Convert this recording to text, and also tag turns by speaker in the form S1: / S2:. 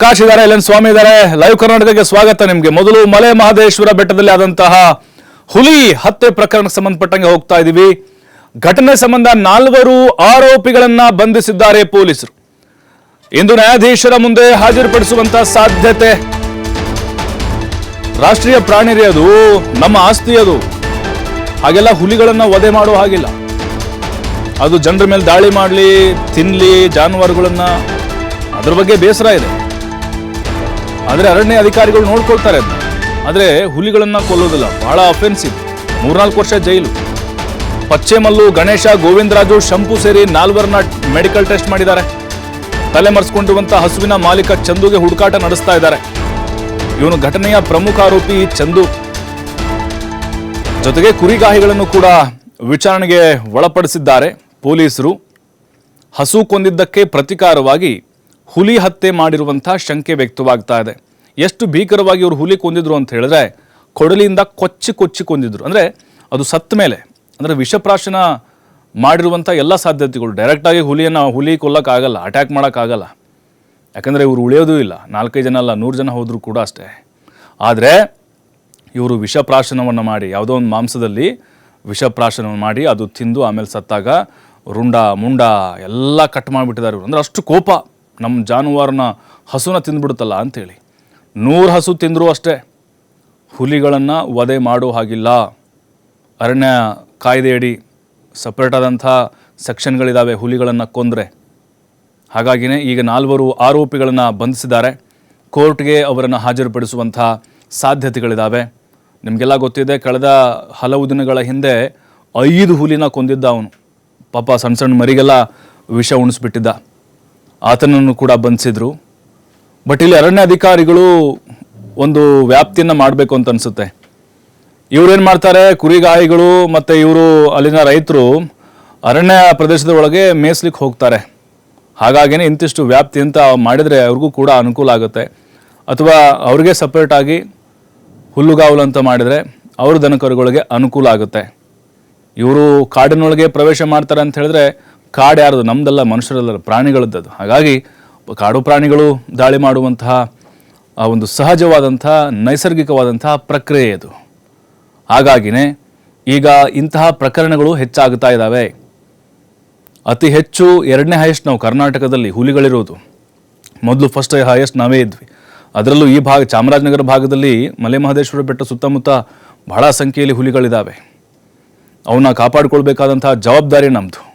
S1: ಪ್ರಕಾಶ್ ಇದ್ದಾರೆ L N ಸ್ವಾಮಿ ಇದ್ದಾರೆ live ಕರ್ನಾಟಕಕ್ಕೆ ಸ್ವಾಗತ ನಿಮ್ಗೆ. ಮೊದಲು ಮಲೆ ಮಹದೇಶ್ವರ ಬೆಟ್ಟದಲ್ಲಿ ಆದಂತಹ ಹುಲಿ ಹತ್ಯೆ ಪ್ರಕರಣಕ್ಕೆ ಸಂಬಂಧಪಟ್ಟಂಗೆ ಹೋಗ್ತಾ ಇದೀವಿ. ಘಟನೆ ಸಂಬಂಧ ನಾಲ್ವರು ಆರೋಪಿಗಳನ್ನ ಬಂಧಿಸಿದ್ದಾರೆ ಪೊಲೀಸರು. ಇಂದು ನ್ಯಾಯಾಧೀಶರ ಮುಂದೆ ಹಾಜರುಪಡಿಸುವಂತ ಸಾಧ್ಯತೆ. ರಾಷ್ಟ್ರೀಯ ಪ್ರಾಣಿರಿ ಅದು, ನಮ್ಮ ಆಸ್ತಿ ಅದು. ಹಾಗೆಲ್ಲ ಹುಲಿಗಳನ್ನ ವಧೆ ಮಾಡೋ ಹಾಗಿಲ್ಲ. ಅದು ಜನರ ಮೇಲೆ ದಾಳಿ ಮಾಡಲಿ, ತಿನ್ಲಿ ಜಾನುವಾರುಗಳನ್ನ ಅದ್ರ ಬಗ್ಗೆ ಬೇಸರ ಇದೆ. ಆದರೆ ಅರಣ್ಯ ಅಧಿಕಾರಿಗಳು ನೋಡ್ಕೊಳ್ತಾರೆ ಅದನ್ನ ಆದರೆ ಹುಲಿಗಳನ್ನ ಕೊಲ್ಲೋದಿಲ್ಲ. ಬಹಳ ಅಫೆನ್ಸಿವ್ ಮೂರ್ನಾಲ್ಕು ವರ್ಷ ಜೈಲು. ಪಚ್ಚೆಮಲ್ಲು ಗಣೇಶ, ಗೋವಿಂದರಾಜು, ಶಂಪು ಸೇರಿ ನಾಲ್ವರನ್ನ ಮೆಡಿಕಲ್ ಟೆಸ್ಟ್ ಮಾಡಿದ್ದಾರೆ. ತಲೆ ಮರೆಸ್ಕೊಂಡಿರುವಂತಹ ಹಸುವಿನ ಮಾಲೀಕ ಚಂದುಗೆ ಹುಡುಕಾಟ ನಡೆಸ್ತಾ ಇದ್ದಾರೆ. ಇವನು ಘಟನೆಯ ಪ್ರಮುಖ ಆರೋಪಿ ಚಂದು. ಜೊತೆಗೆ ಕುರಿಗಾಹಿಗಳನ್ನು ಕೂಡ ವಿಚಾರಣೆಗೆ ಒಳಪಡಿಸಿದ್ದಾರೆ ಪೊಲೀಸರು. ಹಸು ಕೊಂದಿದ್ದಕ್ಕೆ ಪ್ರತಿಕಾರವಾಗಿ ಹುಲಿ ಹತ್ಯೆ ಮಾಡಿರುವಂಥ ಶಂಕೆ ವ್ಯಕ್ತವಾಗ್ತಾ ಇದೆ. ಎಷ್ಟು ಭೀಕರವಾಗಿ ಇವರು ಹುಲಿ ಕೊಂದಿದ್ರು ಅಂತ ಹೇಳಿದ್ರೆ ಕೊಡಲಿಯಿಂದ ಕೊಚ್ಚಿ ಕೊಚ್ಚಿ ಕೊಂದಿದ್ರು. ಅಂದರೆ ಅದು ಸತ್ತ ಮೇಲೆ, ಅಂದರೆ ವಿಷಪ್ರಾಶನ ಮಾಡಿರುವಂಥ ಎಲ್ಲ ಸಾಧ್ಯತೆಗಳು. ಡೈರೆಕ್ಟಾಗಿ ಹುಲಿಯನ್ನು, ಹುಲಿ ಕೊಲ್ಲಕ್ಕಾಗಲ್ಲ ಅಟ್ಯಾಕ್ ಮಾಡೋಕ್ಕಾಗಲ್ಲ. ಯಾಕಂದರೆ ಇವರು ಉಳಿಯೋದೂ ಇಲ್ಲ. ನಾಲ್ಕೈದು ಜನ ಅಲ್ಲ, ನೂರು ಜನ ಹೋದರೂ ಕೂಡ ಅಷ್ಟೇ. ಆದರೆ ಇವರು ವಿಷಪ್ರಾಶನವನ್ನು ಮಾಡಿ, ಯಾವುದೋ ಒಂದು ಮಾಂಸದಲ್ಲಿ ವಿಷಪ್ರಾಶನವನ್ನು ಮಾಡಿ, ಅದು ತಿಂದು ಆಮೇಲೆ ಸತ್ತಾಗ ರುಂಡ, ಮುಂಡ ಎಲ್ಲ ಕಟ್ ಮಾಡಿಬಿಟ್ಟಿದ್ದಾರೆ ಇವರು. ಅಂದರೆ ಅಷ್ಟು ಕೋಪ. ನಮ್ಮ ಜಾನುವಾರನ ಹಸುನ ತಿಂದ್ಬಿಡುತ್ತಲ್ಲ ಅಂಥೇಳಿ ನೂರು ಹಸು ತಿಂದರೂ ಅಷ್ಟೇ ಹುಲಿಗಳನ್ನು ವಧೆ ಮಾಡೋ ಹಾಗಿಲ್ಲ. ಅರಣ್ಯ ಕಾಯ್ದೆಯಡಿ ಸಪ್ರೇಟ್ ಆದಂಥ ಸೆಕ್ಷನ್ಗಳಿದ್ದಾವೆ ಹುಲಿಗಳನ್ನು ಕೊಂದರೆ. ಹಾಗಾಗಿನೇ ಈಗ ನಾಲ್ವರು ಆರೋಪಿಗಳನ್ನು ಬಂಧಿಸಿದ್ದಾರೆ. ಕೋರ್ಟ್ಗೆ ಅವರನ್ನು ಹಾಜರುಪಡಿಸುವಂಥ ಸಾಧ್ಯತೆಗಳಿದ್ದಾವೆ ನಿಮಗೆಲ್ಲ ಗೊತ್ತಿದೆ ಕಳೆದ ಹಲವು ದಿನಗಳ ಹಿಂದೆ ಐದು ಹುಲಿನ ಕೊಂದಿದ್ದ ಅವನು. ಪಾಪ ಸಣ್ಣ ಸಣ್ಣ ಮರಿಗೆಲ್ಲ ವಿಷ ಉಣಿಸ್ಬಿಟ್ಟಿದ್ದ. ಆತನನ್ನು ಕೂಡ ಬಂಧಿಸಿದ್ರು. ಬಟ್ ಇಲ್ಲಿ ಅರಣ್ಯ ಅಧಿಕಾರಿಗಳು ಒಂದು ವ್ಯಾಪ್ತಿಯನ್ನು ಮಾಡಬೇಕು ಅಂತ ಅನಿಸುತ್ತೆ. ಏನು ಮಾಡ್ತಾರೆ? ಕುರಿಗಾಯಿಗಳು ಮತ್ತು ಇವರು ಅಲ್ಲಿನ ರೈತರು ಅರಣ್ಯ ಪ್ರದೇಶದ ಒಳಗೆ ಮೇಯ್ಸ್ಲಿಕ್ಕೆ ಹೋಗ್ತಾರೆ. ಹಾಗಾಗಿನೇ ಇಂತಿಷ್ಟು ವ್ಯಾಪ್ತಿ ಅಂತ ಮಾಡಿದರೆ ಅವ್ರಿಗೂ ಕೂಡ ಅನುಕೂಲ ಆಗುತ್ತೆ. ಅಥವಾ ಅವ್ರಿಗೆ ಸಪ್ರೇಟಾಗಿ ಹುಲ್ಲುಗಾವಲು ಅಂತ ಮಾಡಿದರೆ ಅವ್ರ ದನಕರುಗಳಿಗೆ ಅನುಕೂಲ ಆಗುತ್ತೆ. ಇವರು ಕಾಡಿನೊಳಗೆ ಪ್ರವೇಶ ಮಾಡ್ತಾರೆ ಅಂತ ಹೇಳಿದ್ರೆ ಕಾಡು ಯಾರದು? ನಮ್ದಲ್ಲ ಮನುಷ್ಯರಲ್ಲ ಪ್ರಾಣಿಗಳದ್ದು ಹಾಗಾಗಿ ಕಾಡು ಪ್ರಾಣಿಗಳು ದಾಳಿ ಮಾಡುವಂತಹ ಆ ಒಂದು ಸಹಜವಾದಂತಹ, ನೈಸರ್ಗಿಕವಾದಂತಹ ಪ್ರಕ್ರಿಯೆ ಅದು. ಹಾಗಾಗಿನೇ ಈಗ ಇಂತಹ ಪ್ರಕರಣಗಳು ಹೆಚ್ಚಾಗ್ತಾ ಇದ್ದಾವೆ ಅತಿ ಹೆಚ್ಚು ಎರಡನೇ ಹೈಯೆಸ್ಟ್ ನಾವು ಕರ್ನಾಟಕದಲ್ಲಿ ಹುಲಿಗಳಿರೋದು. ಮೊದಲು ಫಸ್ಟ್ ಹೈಯೆಸ್ಟ್ ನಾವೇ ಇದ್ವಿ. ಅದರಲ್ಲೂ ಈ ಭಾಗ, ಚಾಮರಾಜನಗರ ಭಾಗದಲ್ಲಿ ಮಲೆ ಮಹದೇಶ್ವರ ಬೆಟ್ಟ ಸುತ್ತಮುತ್ತ ಬಹಳ ಸಂಖ್ಯೆಯಲ್ಲಿ ಹುಲಿಗಳಿದ್ದಾವೆ ಅವನ್ನ ಕಾಪಾಡಿಕೊಳ್ಬೇಕಾದಂತಹ ಜವಾಬ್ದಾರಿ ನಮ್ಮದು